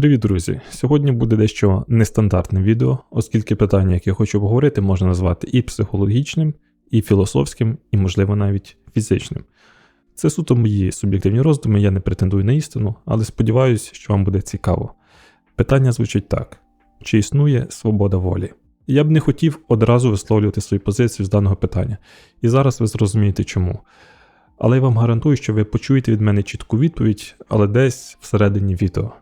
Привіт, друзі! Сьогодні буде дещо нестандартне відео, оскільки питання, яке я хочу обговорити, можна назвати і психологічним, і філософським, і, можливо, навіть фізичним. Це суто мої суб'єктивні роздуми, я не претендую на істину, але сподіваюся, що вам буде цікаво. Питання звучить так: чи існує свобода волі? Я б не хотів одразу висловлювати свою позицію з даного питання, і зараз ви зрозумієте чому. Але я вам гарантую, що ви почуєте від мене чітку відповідь, але десь всередині відео.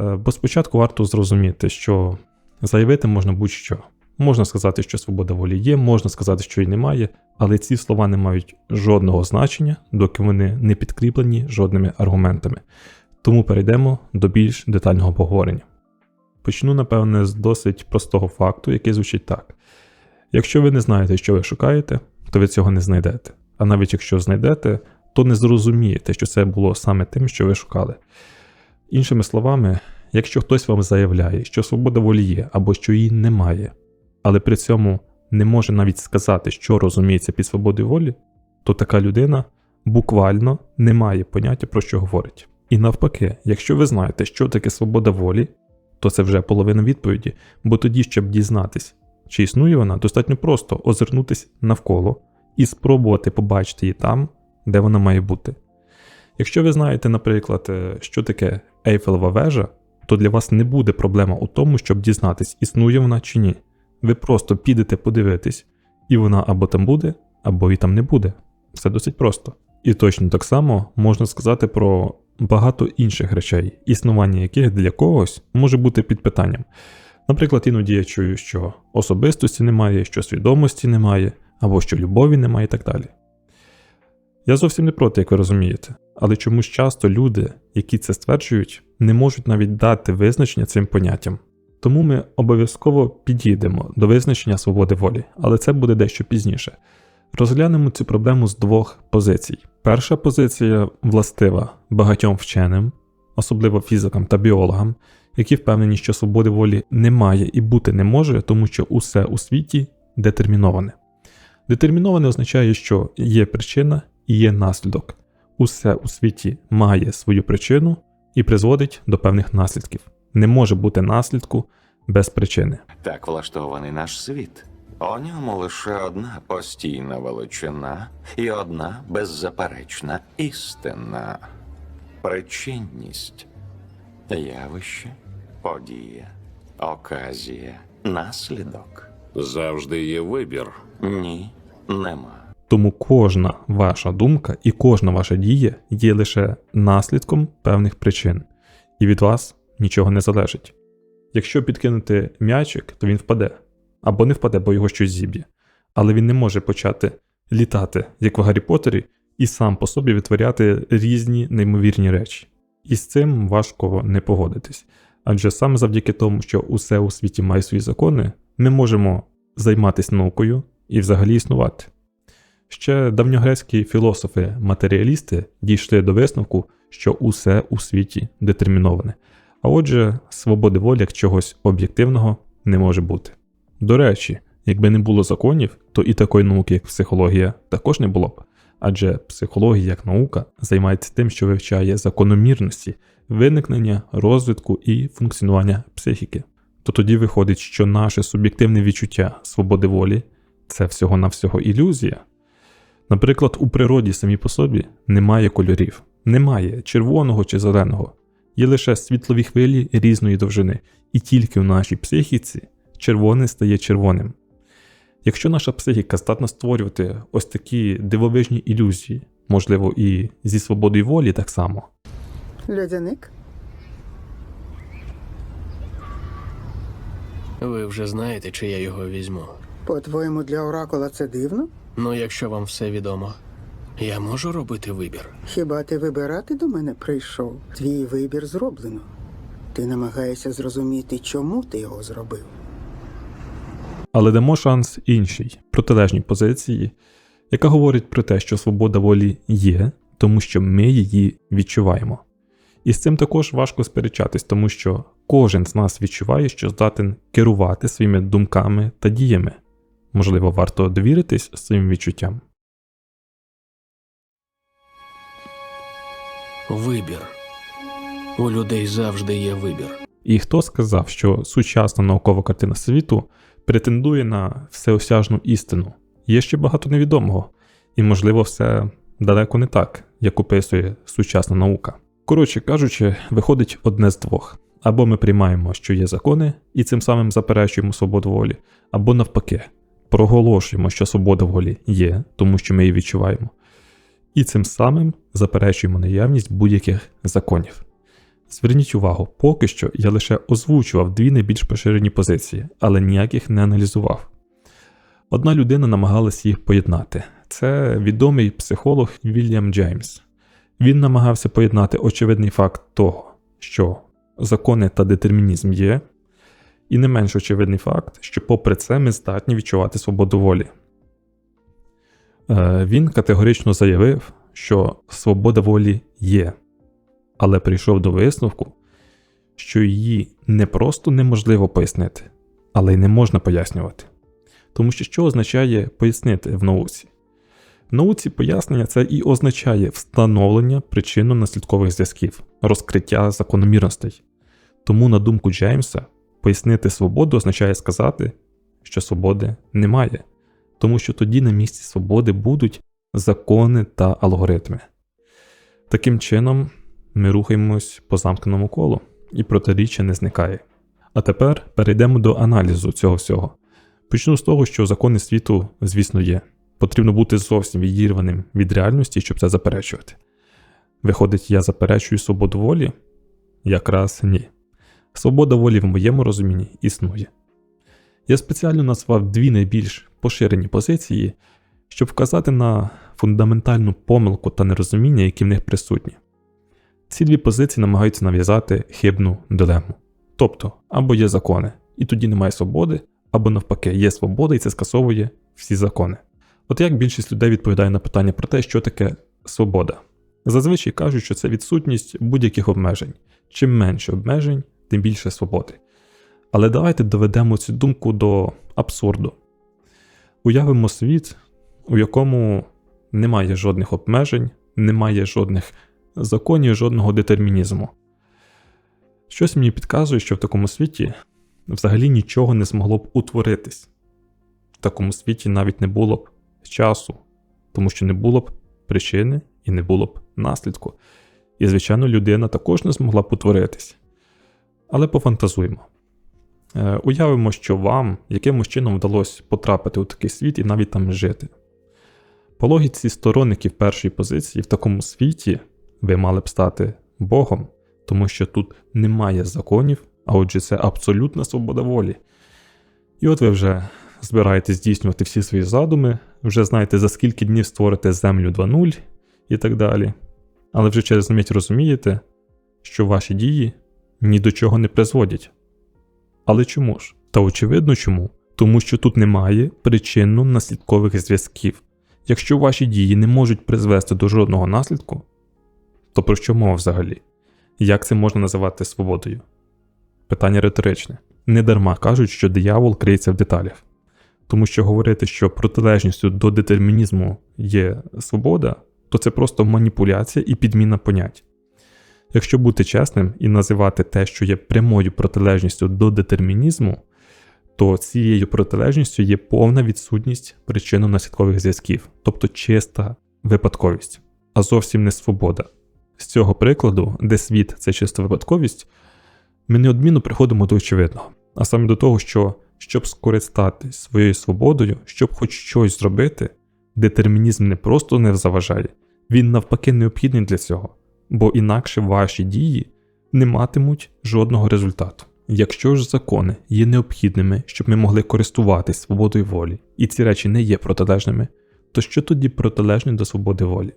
Е, Бо спочатку варто зрозуміти, що заявити можна будь-що. Можна сказати, що свобода волі є, можна сказати, що її немає, але ці слова не мають жодного значення, доки вони не підкріплені жодними аргументами. Тому перейдемо до більш детального поговорення. Почну, напевне, з досить простого факту, який звучить так: якщо ви не знаєте, що ви шукаєте, то ви цього не знайдете. А навіть якщо знайдете, то не зрозумієте, що це було саме тим, що ви шукали. Іншими словами, якщо хтось вам заявляє, що свобода волі є або що її немає, але при цьому не може навіть сказати, що розуміється під свободою волі, то така людина буквально не має поняття про що говорить. І навпаки, якщо ви знаєте, що таке свобода волі, то це вже половина відповіді, бо тоді, щоб дізнатись, чи існує вона, достатньо просто озирнутись навколо і спробувати побачити її там, де вона має бути. Якщо ви знаєте, наприклад, е, що таке Ейфелева вежа, то для вас не буде проблема у тому, щоб дізнатись, існує вона чи ні. Ви просто підете подивитись, і вона або там буде, або її там не буде. Все досить просто. І точно так само можна сказати про багато інших речей, існування яких для когось може бути під питанням. Наприклад, іноді я чую, що особистості немає, що свідомості немає, або що любові немає і так далі. Я зовсім не проти, як ви розумієте, але чомусь часто люди, які це стверджують, не можуть навіть дати визначення цим поняттям. Тому ми обов'язково підійдемо до визначення свободи волі, але це буде дещо пізніше. Розглянемо цю проблему з двох позицій. Перша позиція властива багатьом вченим, особливо фізикам та біологам, які впевнені, що свободи волі немає і бути не може, тому що усе у світі детерміноване. Детерміноване означає, що є причина і є наслідок. Усе у світі має свою причину і призводить до певних наслідків. Не може бути наслідку без причини. Так влаштований наш світ. У ньому лише одна постійна величина і одна беззаперечна істина. Причинність. Явище, подія, оказія, наслідок. Завжди є вибір. Ні, нема. Тому кожна ваша думка і кожна ваша дія є лише наслідком певних причин, і від вас нічого не залежить. Якщо підкинути м'ячик, то він впаде, або не впаде, бо його щось зіб'є. Але він не може почати літати, як в Гаррі Поттері, і сам по собі відтворяти різні неймовірні речі. І з цим важко не погодитись. Адже саме завдяки тому, що усе у світі має свої закони, ми можемо займатися наукою і взагалі існувати. Ще давньогрецькі філософи-матеріалісти дійшли до висновку, що усе у світі детерміноване, а отже, свободи волі як чогось об'єктивного не може бути. До речі, якби не було законів, то і такої науки, як психологія, також не було б. Адже психологія як наука займається тим, що вивчає закономірності, виникнення, розвитку і функціонування психіки. То тоді виходить, що наше суб'єктивне відчуття свободи волі це всього-навсього ілюзія. Наприклад, у природі самій по собі немає кольорів, немає червоного чи зеленого, є лише світлові хвилі різної довжини, і тільки в нашій психіці червоне стає червоним. Якщо наша психіка здатна створювати ось такі дивовижні ілюзії, можливо, і зі свободою волі так само, Льодяник? Ви вже знаєте, чи я його візьму. По-твоєму, для оракула це дивно? Ну, якщо вам все відомо, я можу робити вибір. Хіба ти вибирати до мене прийшов? Твій вибір зроблено. Ти намагаєшся зрозуміти, чому ти його зробив. але дамо шанс іншій, протилежній позиції, яка говорить про те, що свобода волі є, тому що ми її відчуваємо. І з цим також важко сперечатись, тому що кожен з нас відчуває, що здатен керувати своїми думками та діями. Можливо, варто довіритись своїм відчуттям. Вибір. У людей завжди є вибір. І хто сказав, що сучасна наукова картина світу претендує на всеосяжну істину? Є ще багато невідомого, і, можливо, все далеко не так, як описує сучасна наука. Коротше кажучи, виходить одне з двох: або ми приймаємо, що є закони, і цим самим заперечуємо свободу волі, або навпаки, проголошуємо, що свобода волі є, тому що ми її відчуваємо, і цим самим заперечуємо наявність будь-яких законів. Зверніть увагу, поки що я лише озвучував дві найбільш поширені позиції, але ніяких не аналізував. Одна людина намагалась їх поєднати. Це відомий психолог Вільям Джеймс. Він намагався поєднати очевидний факт того, що закони та детермінізм є, і не менш очевидний факт, що попри це ми здатні відчувати свободу волі. Е, Він категорично заявив, що свобода волі є, але прийшов до висновку, що її не просто неможливо пояснити, але й не можна пояснювати. Тому що що означає пояснити в науці? В науці пояснення це і означає встановлення причинно-наслідкових зв'язків, розкриття закономірностей. Тому, на думку Джеймса, пояснити свободу означає сказати, що свободи немає, тому що тоді на місці свободи будуть закони та алгоритми. Таким чином, ми рухаємось по замкненому колу, і протиріччя не зникає. А тепер перейдемо до аналізу цього всього. Почну з того, що закони світу, звісно, є. Потрібно бути зовсім відірваним від реальності, щоб це заперечувати. Виходить, я заперечую свободу волі? Якраз ні. Свобода волі в моєму розумінні існує. Я спеціально назвав дві найбільш поширені позиції, щоб вказати на фундаментальну помилку та нерозуміння, які в них присутні. Ці дві позиції намагаються нав'язати хибну дилему. Тобто, або є закони, і тоді немає свободи, або навпаки, є свобода, і це скасовує всі закони. От як більшість людей відповідає на питання про те, що таке свобода? Зазвичай кажуть, що це відсутність будь-яких обмежень. Чим менше обмежень, тим більше свободи. Але давайте доведемо цю думку до абсурду. Уявимо світ, у якому немає жодних обмежень, немає жодних законів, жодного детермінізму. Щось мені підказує, що в такому світі взагалі нічого не змогло б утворитись. В такому світі навіть не було б часу, тому що не було б причини і не було б наслідку. І, звичайно, людина також не змогла б утворитись. Але пофантазуємо. Е, уявимо, що вам якимось чином вдалося потрапити у такий світ і навіть там жити. По логіці сторонників першої позиції в такому світі ви мали б стати Богом, тому що тут немає законів, а отже, це абсолютна свобода волі. І от ви вже збираєтесь здійснювати всі свої задуми, вже знаєте, за скільки днів створите Землю 2.0 і так далі. Але вже через мить розумієте, що ваші дії ні до чого не призводять. Але чому ж? Та очевидно чому? Тому що тут немає причинно-наслідкових зв'язків. Якщо ваші дії не можуть призвести до жодного наслідку, то про що мова взагалі? Як це можна називати свободою? Питання риторичне. Недарма кажуть, що диявол криється в деталях. Тому що говорити, що протилежністю до детермінізму є свобода, то це просто маніпуляція і підміна понять. Якщо бути чесним і називати те, що є прямою протилежністю до детермінізму, то цією протилежністю є повна відсутність причинно-наслідкових зв'язків, тобто чиста випадковість, а зовсім не свобода. З цього прикладу, де світ це чиста випадковість, ми неодмінно приходимо до очевидного, а саме до того, що щоб скористатись своєю свободою, щоб хоч щось зробити, детермінізм не просто не заважає, він навпаки необхідний для цього, бо інакше ваші дії не матимуть жодного результату. Якщо ж закони є необхідними, щоб ми могли користуватись свободою волі, і ці речі не є протилежними, то що тоді протилежне до свободи волі?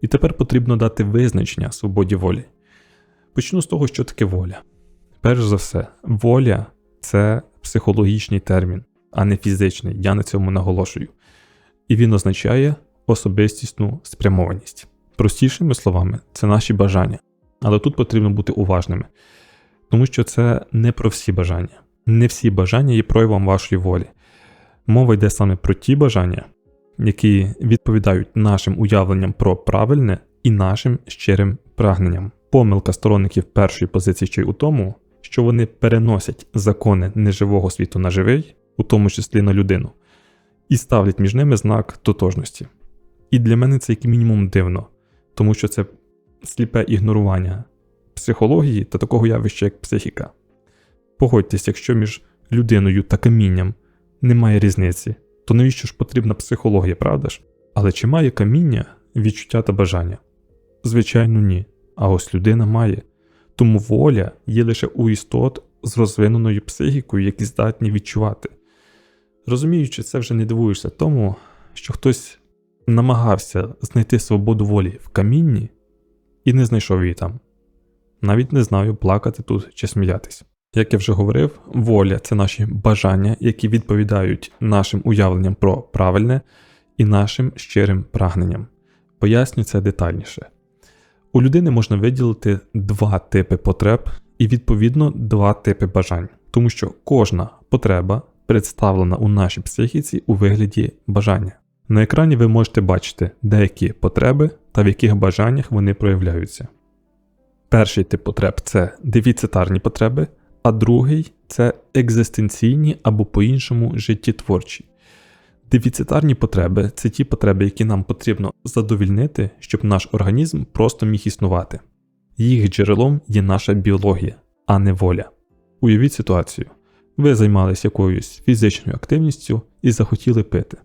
І тепер потрібно дати визначення свободі волі. Почну з того, що таке воля. Перш за все, воля це психологічний термін, а не фізичний, я на цьому наголошую. І він означає особистісну спрямованість. Простішими словами, це наші бажання. Але тут потрібно бути уважними, тому що це не про всі бажання. Не всі бажання є проявом вашої волі. Мова йде саме про ті бажання, які відповідають нашим уявленням про правильне і нашим щирим прагненням. Помилка сторонників першої позиції ще й у тому, що вони переносять закони неживого світу на живий, у тому числі на людину, і ставлять між ними знак тотожності. І для мене це як мінімум дивно, тому що це сліпе ігнорування психології та такого явища, як психіка. Погодьтесь, якщо між людиною та камінням немає різниці, то навіщо ж потрібна психологія, правда ж? Але чи має каміння відчуття та бажання? Звичайно, ні. А ось людина має. Тому воля є лише у істот з розвиненою психікою, які здатні відчувати. Розуміючи, це вже не дивуєшся тому, що хтось намагався знайти свободу волі в камінні і не знайшов її там. Навіть не знаю, плакати тут чи сміятись. Як я вже говорив, воля це наші бажання, які відповідають нашим уявленням про правильне і нашим щирим прагненням. Поясню це детальніше. У людини можна виділити два типи потреб і, відповідно, два типи бажань, тому що кожна потреба представлена у нашій психіці у вигляді бажання. На екрані ви можете бачити деякі потреби та в яких бажаннях вони проявляються. Перший тип потреб це дефіцитарні потреби, а другий це екзистенційні або по-іншому життєтворчі. Дефіцитарні потреби це ті потреби, які нам потрібно задовільнити, щоб наш організм просто міг існувати. Їх джерелом є наша біологія, а не воля. Уявіть ситуацію: ви займалися якоюсь фізичною активністю і захотіли пити.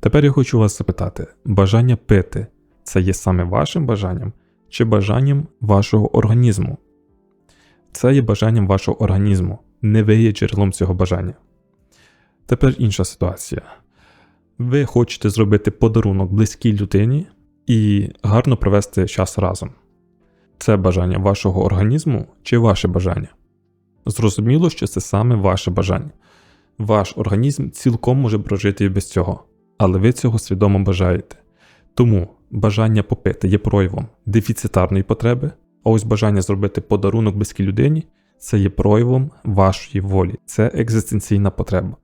Тепер я хочу вас запитати: бажання пити це є саме вашим бажанням чи бажанням вашого організму? Це є бажанням вашого організму, не ви є джерелом цього бажання. Тепер інша ситуація. Ви хочете зробити подарунок близькій людині і гарно провести час разом. Це бажання вашого організму чи ваше бажання? Зрозуміло, що це саме ваше бажання. Ваш організм цілком може прожити і без цього, але ви цього свідомо бажаєте. Тому бажання попити є проявом дефіцитарної потреби, а ось бажання зробити подарунок близькій людині це є проявом вашої волі, це екзистенційна потреба.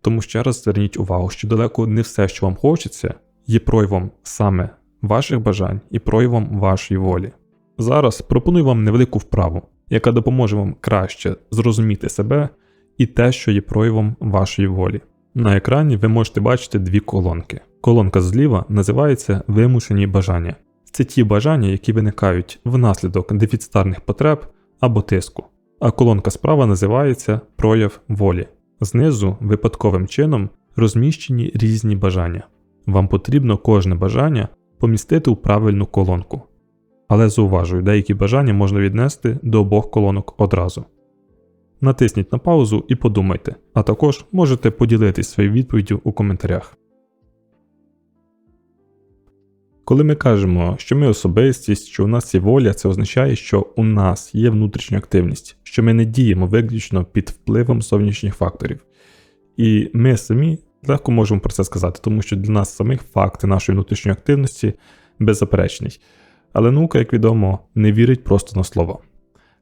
Тому ще раз зверніть увагу, що далеко не все, що вам хочеться, є проявом саме ваших бажань і проявом вашої волі. Зараз пропоную вам невелику вправу, яка допоможе вам краще зрозуміти себе і те, що є проявом вашої волі. На екрані ви можете бачити дві колонки. Колонка зліва називається вимушені бажання. Це ті бажання, які виникають внаслідок дефіцитарних потреб або тиску. А колонка справа називається прояв волі. Знизу випадковим чином розміщені різні бажання. Вам потрібно кожне бажання помістити у правильну колонку. Але зауважую, деякі бажання можна віднести до обох колонок одразу. Натисніть на паузу і подумайте, а також можете поділитись своєю відповіддю у коментарях. Коли ми кажемо, що ми особистість, що у нас є воля, це означає, що у нас є внутрішня активність, що ми не діємо виключно під впливом зовнішніх факторів. І ми самі легко можемо про це сказати, тому що для нас самих факти нашої внутрішньої активності беззаперечний. Але наука, як відомо, не вірить просто на слово.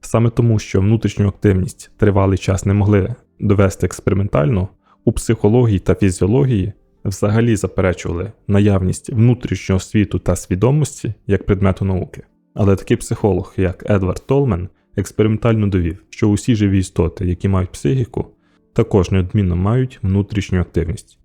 Саме тому, що внутрішню активність тривалий час не могли довести експериментально, у психології та фізіології взагалі заперечували наявність внутрішнього світу та свідомості як предмету науки. Але такий психолог, як Едвард Толмен, експериментально довів, що усі живі істоти, які мають психіку, також неодмінно мають внутрішню активність.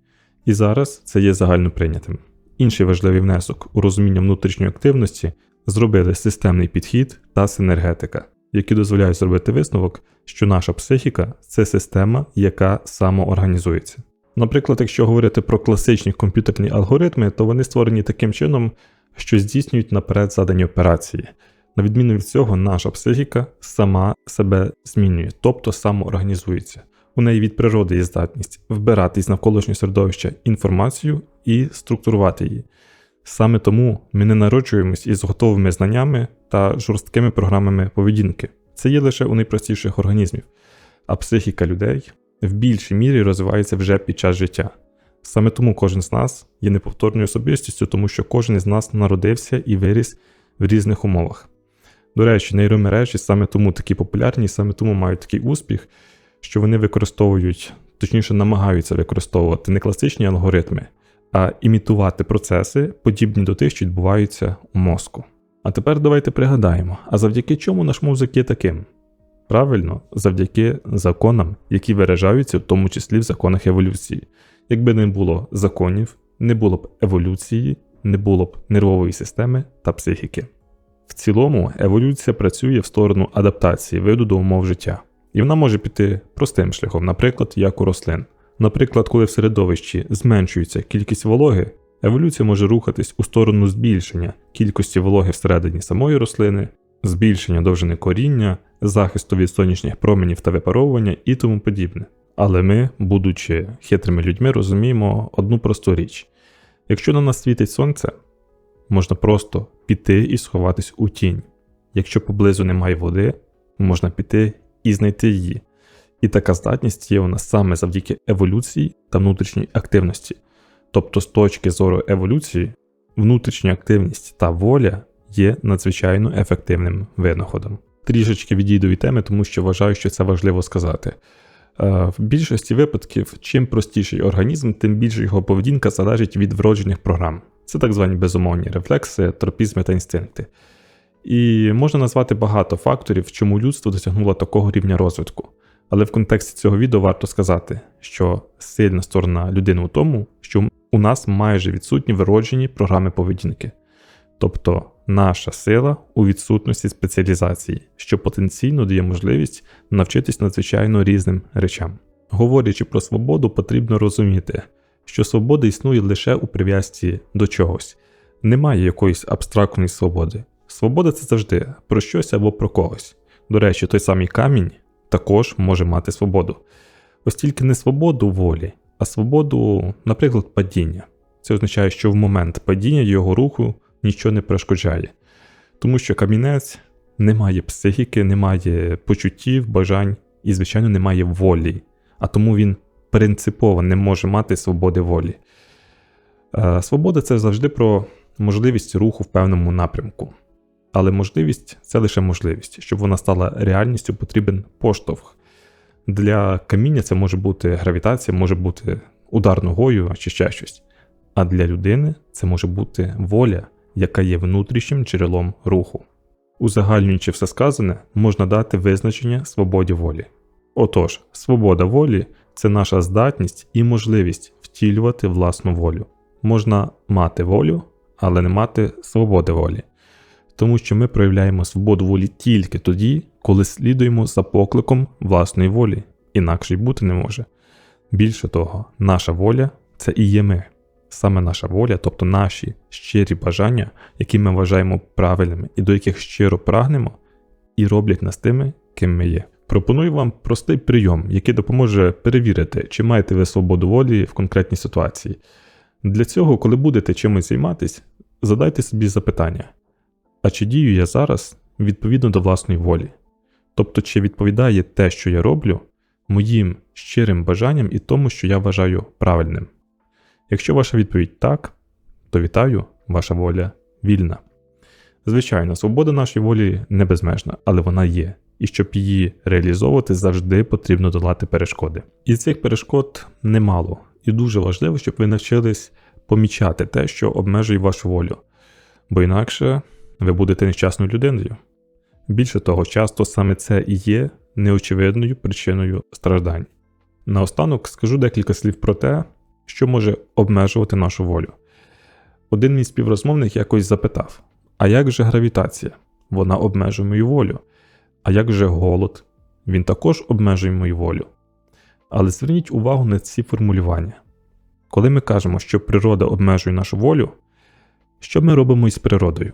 І зараз це є загально прийнятим. Інший важливий внесок у розуміння внутрішньої активності зробили системний підхід та синергетика, які дозволяють зробити висновок, що наша психіка це система, яка самоорганізується. Наприклад, якщо говорити про класичні комп'ютерні алгоритми, то вони створені таким чином, що здійснюють наперед задані операції. На відміну від цього, наша психіка сама себе змінює, тобто самоорганізується. У неї від природи є здатність вбирати із навколишнього середовища інформацію і структурувати її. Саме тому ми не народжуємось із готовими знаннями та жорсткими програмами поведінки. Це є лише у найпростіших організмів, а психіка людей в більшій мірі розвивається вже під час життя. Саме тому кожен з нас є неповторною особистістю, тому що кожен із нас народився і виріс в різних умовах. До речі, нейромережі саме тому такі популярні, саме тому мають такий успіх, що вони використовують, точніше намагаються використовувати не класичні алгоритми, а імітувати процеси, подібні до тих, що відбуваються у мозку. А тепер давайте пригадаємо, а завдяки чому наш мозок є таким? Правильно, завдяки законам, які виражаються в тому числі в законах еволюції. Якби не було законів, не було б еволюції, не було б нервової системи та психіки. В цілому, еволюція працює в сторону адаптації виду до умов життя. І вона може піти простим шляхом, наприклад, як у рослин. Наприклад, коли в середовищі зменшується кількість вологи, еволюція може рухатись у сторону збільшення кількості вологи всередині самої рослини, збільшення довжини коріння, захисту від сонячних променів та випаровування і тому подібне. Але ми, будучи хитрими людьми, розуміємо одну просту річ: якщо на нас світить сонце, можна просто піти і сховатись у тінь. Якщо поблизу немає води, можна піти і знайти її. І така здатність є у нас саме завдяки еволюції та внутрішній активності. Тобто, з точки зору еволюції, внутрішня активність та воля є надзвичайно ефективним винаходом. Трішечки відійду від теми, тому що вважаю, що це важливо сказати. Е, В більшості випадків, чим простіший організм, тим більше його поведінка залежить від вроджених програм. Це так звані безумовні рефлекси, тропізми та інстинкти. І можна назвати багато факторів, чому людство досягнуло такого рівня розвитку. Але в контексті цього відео варто сказати, що сильна сторона людини у тому, що у нас майже відсутні вироджені програми поведінки. Тобто наша сила у відсутності спеціалізації, що потенційно дає можливість навчитись надзвичайно різним речам. Говорячи про свободу, потрібно розуміти, що свобода існує лише у прив'язці до чогось. Немає якоїсь абстрактної свободи. Свобода це завжди про щось або про когось. До речі, той самий камінь також може мати свободу. Ось тільки не свободу волі, а свободу, наприклад, падіння. Це означає, що в момент падіння його руху нічого не перешкоджає. Тому що камінець не має психіки, не має почуттів, бажань і, звичайно, не має волі. А тому він принципово не може мати свободи волі. Е, Свобода це завжди про можливість руху в певному напрямку. Але можливість це лише можливість. Щоб вона стала реальністю, потрібен поштовх. Для каміння це може бути гравітація, може бути удар ногою чи ще щось. А для людини це може бути воля, яка є внутрішнім джерелом руху. Узагальнюючи все сказане, можна дати визначення свободі волі. Отож, свобода волі це наша здатність і можливість втілювати власну волю. Можна мати волю, але не мати свободи волі. Тому що ми проявляємо свободу волі тільки тоді, коли слідуємо за покликом власної волі, інакше й бути не може. Bільше того, наша воля це і є ми. Саме наша воля, тобто наші щирі бажання, які ми вважаємо правильними і до яких щиро прагнемо, і роблять нас тими, ким ми є. Пропоную вам простий прийом, який допоможе перевірити, чи маєте ви свободу волі в конкретній ситуації. Для цього, коли будете чимось займатись, задайте собі запитання: а чи дію я зараз відповідно до власної волі? Тобто, чи відповідає те, що я роблю, моїм щирим бажанням і тому, що я вважаю правильним? Якщо ваша відповідь так, то вітаю, ваша воля вільна. Звичайно, свобода нашої волі не безмежна, але вона є, і щоб її реалізовувати, завжди потрібно долати перешкоди. І цих перешкод немало, і дуже важливо, щоб ви навчились помічати те, що обмежує вашу волю, бо інакше ви будете нещасною людиною. Більше того, часто саме це і є неочевидною причиною страждань. Наостанок скажу декілька слів про те, що може обмежувати нашу волю. Один мій співрозмовник якось запитав: А як же гравітація? Вона обмежує мою волю. А як же голод? Він також обмежує мою волю. Але зверніть увагу на ці формулювання. Коли ми кажемо, що природа обмежує нашу волю, що ми робимо із природою?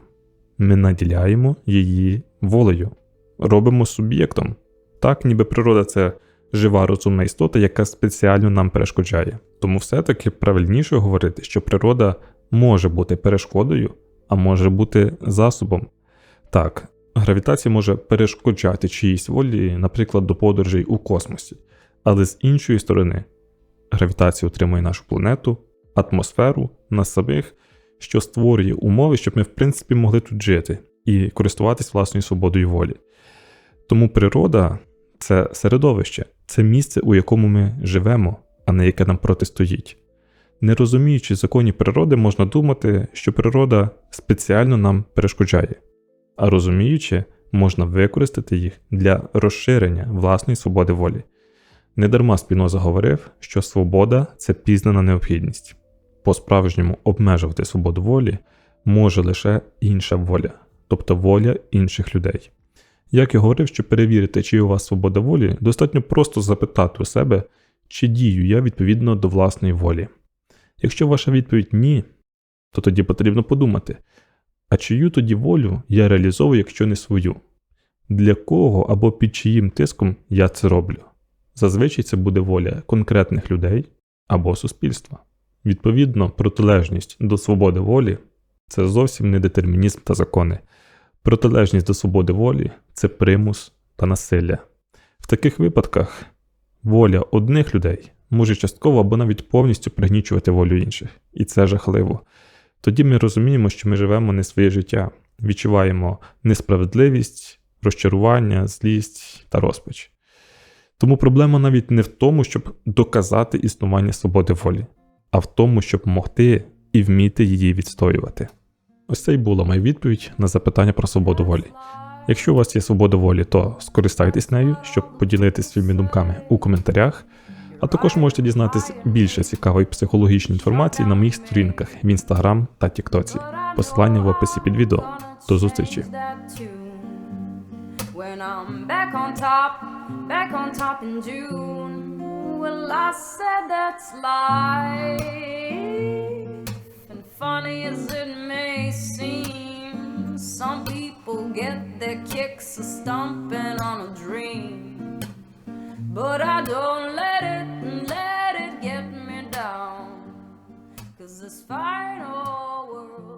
Ми наділяємо її волею, робимо суб'єктом. Так, ніби природа це жива розумна істота, яка спеціально нам перешкоджає. Тому все-таки правильніше говорити, що природа може бути перешкодою, а може бути засобом. Так, гравітація може перешкоджати чиїсь волі, наприклад, до подорожей у космосі. Але з іншої сторони, гравітація утримує нашу планету, атмосферу, нас самих, що створює умови, щоб ми, в принципі, могли тут жити і користуватись власною свободою волі. Тому природа це середовище, це місце, у якому ми живемо, а не яке нам протистоїть. Не розуміючи законів природи, можна думати, що природа спеціально нам перешкоджає. а розуміючи, можна використати їх для розширення власної свободи волі. Недарма Спіноза говорив, що свобода це пізнана необхідність. По-справжньому обмежувати свободу волі може лише інша воля, тобто воля інших людей. Як і говорив, що перевірити, чи у вас свобода волі, достатньо просто запитати у себе, чи дію я відповідно до власної волі. Якщо ваша відповідь ні, то тоді потрібно подумати, а чию тоді волю я реалізовую, якщо не свою? Для кого або під чиїм тиском я це роблю? Зазвичай це буде воля конкретних людей або суспільства. Відповідно, протилежність до свободи волі це зовсім не детермінізм та закони. Протилежність до свободи волі це примус та насилля. В таких випадках воля одних людей може частково або навіть повністю пригнічувати волю інших, і це жахливо. Тоді ми розуміємо, що ми живемо не своє життя, відчуваємо несправедливість, розчарування, злість та розпач. Тому проблема навіть не в тому, щоб доказати існування свободи волі, а в тому, щоб могти і вміти її відстоювати. Ось це й була моя відповідь на запитання про свободу волі. Якщо у вас є свобода волі, то скористайтесь нею, щоб поділитися своїми думками у коментарях. А також можете дізнатись більше цікавої психологічної інформації на моїх сторінках в інстаграм та тіктоці. Посилання в описі під відео. До зустрічі! When I'm back on top, back on top in June. Well, I said that's life. And funny as it may seem, some people get their kicks a stomping on a dream. But I don't let it, let it get me down. Cause this fight, oh,